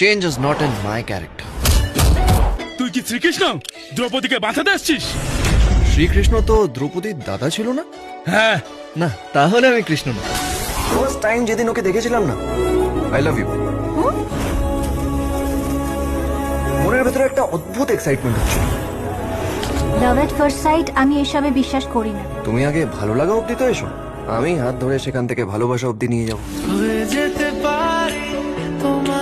Change is not in my character তুই কি শ্রীকৃষ্ণ? দ্রৌপদীকে বাঁচাতে আসছিস? শ্রীকৃষ্ণ তো দ্রৌপদীর দাদা ছিল না? হ্যাঁ। না তাহলে আমি কৃষ্ণ না। ফার্স্ট টাইম যেদিন ওকে দেখেছিলাম না। আই লাভ ইউ মনের ভেতরে একটা অদ্ভুত এক্সাইটমেন্ট হচ্ছে। লাভ এট ফার্স্ট সাইট আমি এসবে বিশ্বাস করি না। তুমি আগে ভালো লাগা অব্দি তো এসো। আমি হাত ধরে সেখান থেকে ভালোবাসা অব্দি নিয়ে যাব। যেতে পারি তোমার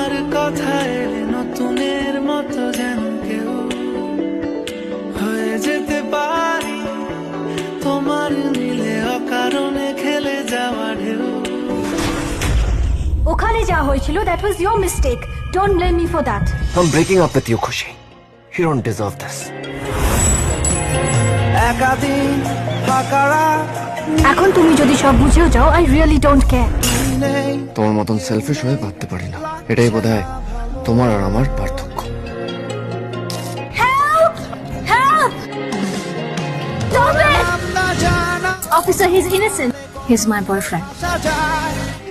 ওখানে যা হয়েছিল that was your mistake don't blame me for that I'm breaking up with you, Khushi. You don't deserve this. একাদিন ফাঁকারা এখন তুমি যদি সব বুঝেও যাও আই রিয়েলি ডোন্ট কেয়ার তোমার মতন সেলফিশ হয়ে ভাবতে পারি না। এটাই বোধ হয় তোমার আর আমার পার্থক্য। হেল্প হেল্প স্টপ ইট না জানা।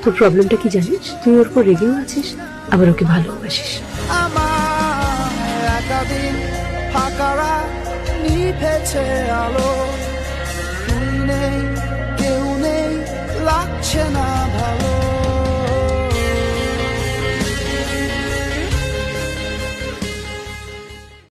তোর প্রবলেমটা কি জানিস? তুই ওর উপর রেগেও আছিস, আবার ওকে ভালোবাসিস। নিভেছে আলো। কেউ নেই, লাগছে না।